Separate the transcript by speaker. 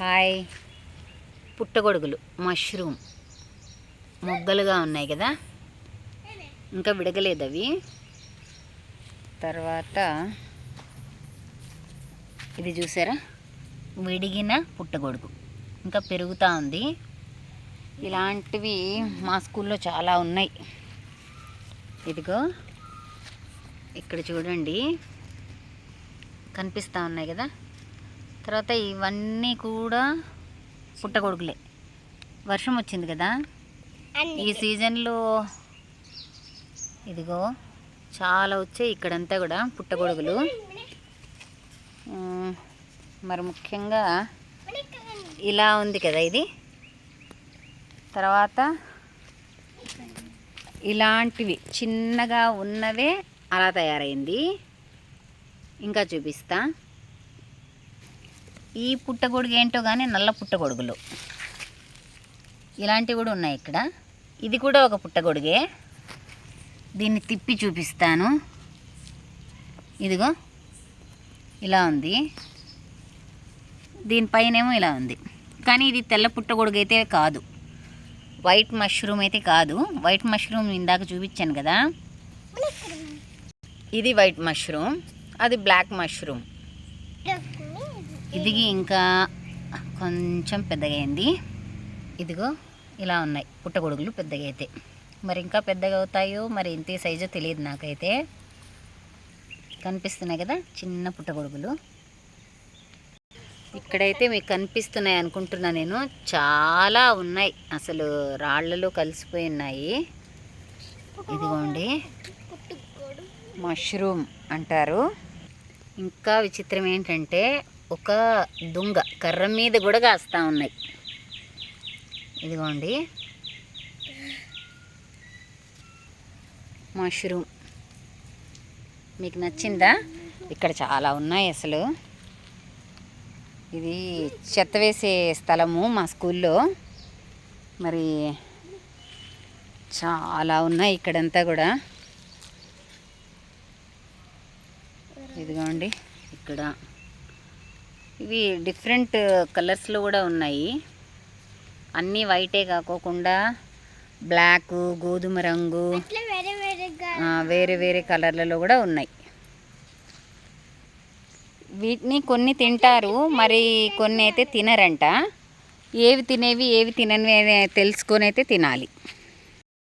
Speaker 1: Hi పుట్టగొడుగులు mushroom మొగ్గలుగా ఉన్నాయి కదా? ఇంకా విడగలేదు అవి. తర్వాత ఇది చూసారా? విడిగిన పుట్టగొడుగు. ఇంకా పెరుగుతూ ఉంది. ఇలాంటివి మా స్కూల్లో చాలా ఉన్నాయి. ఇదిగో ఇక్కడ చూడండి. కనిపిస్తూ ఉన్నాయి కదా? తర్వాత ఇవన్నీ కూడా పుట్టగొడుగులే. వర్షం వచ్చింది కదా? ఈ సీజన్లో ఇదిగో చాలా వచ్చాయి ఇక్కడంతా కూడా పుట్టగొడుగులు. మరి ముఖ్యంగా ఇలా ఉంది కదా ఇది. తర్వాత ఇలాంటివి చిన్నగా ఉన్నవే అలా తయారైంది. ఇంకా చూపిస్తా. ఈ పుట్టగొడుగు ఏంటో కానీ నల్ల పుట్టగొడుగులు. ఇలాంటివి కూడా ఉన్నాయి ఇక్కడ. ఇది కూడా ఒక పుట్టగొడుగే. దీన్ని తిప్పి చూపిస్తాను. ఇదిగో ఇలా ఉంది. దీనిపైనేమో ఇలా ఉంది. కానీ ఇది తెల్ల పుట్టగొడుగు అయితే కాదు. వైట్ మష్రూమ్ అయితే కాదు. వైట్ మష్రూమ్ ఇందాక చూపించాను కదా. ఇది వైట్ మష్రూమ్. అది బ్లాక్ మష్రూమ్. ఇది ఇంకా కొంచెం పెద్దగా అయింది ఇదిగో ఇలా ఉన్నాయి. పుట్టగొడుగులు పెద్దగా అయితే మరి ఇంకా పెద్దగా అవుతాయో మరి ఇంతే సైజు తెలియదు నాకైతే. కనిపిస్తున్నాయి కదా చిన్న పుట్టగొడుగులు. ఇక్కడైతే మీకు కనిపిస్తున్నాయి అనుకుంటున్నా నేను. చాలా ఉన్నాయి. అసలు రాళ్ళలో కలిసిపోయి ఉన్నాయి. ఇదిగోండి. మష్రూమ్ అంటారు. ఇంకా విచిత్రం ఏంటంటే ఒక దుంగ కర్ర మీద కూడా కాస్తా ఉన్నాయి. ఇదిగోండి. మష్రూమ్. మీకు నచ్చిందా? ఇక్కడ చాలా ఉన్నాయి అసలు. ఇది చెత్త వేసే స్థలము మా స్కూల్లో. మరి చాలా ఉన్నాయి ఇక్కడంతా కూడా. ఇదిగోండి. ఇక్కడ ఇవి డిఫరెంట్ కలర్స్లో కూడా ఉన్నాయి. అన్నీ వైటే కాకోకుండా బ్లాక్ గోధుమ రంగు వేరే వేరే కలర్లలో కూడా ఉన్నాయి. వీటిని కొన్ని తింటారు మరి కొన్ని అయితే తినరంట. ఏవి తినేవి ఏవి తినని తెలుసుకొని అయితే తినాలి.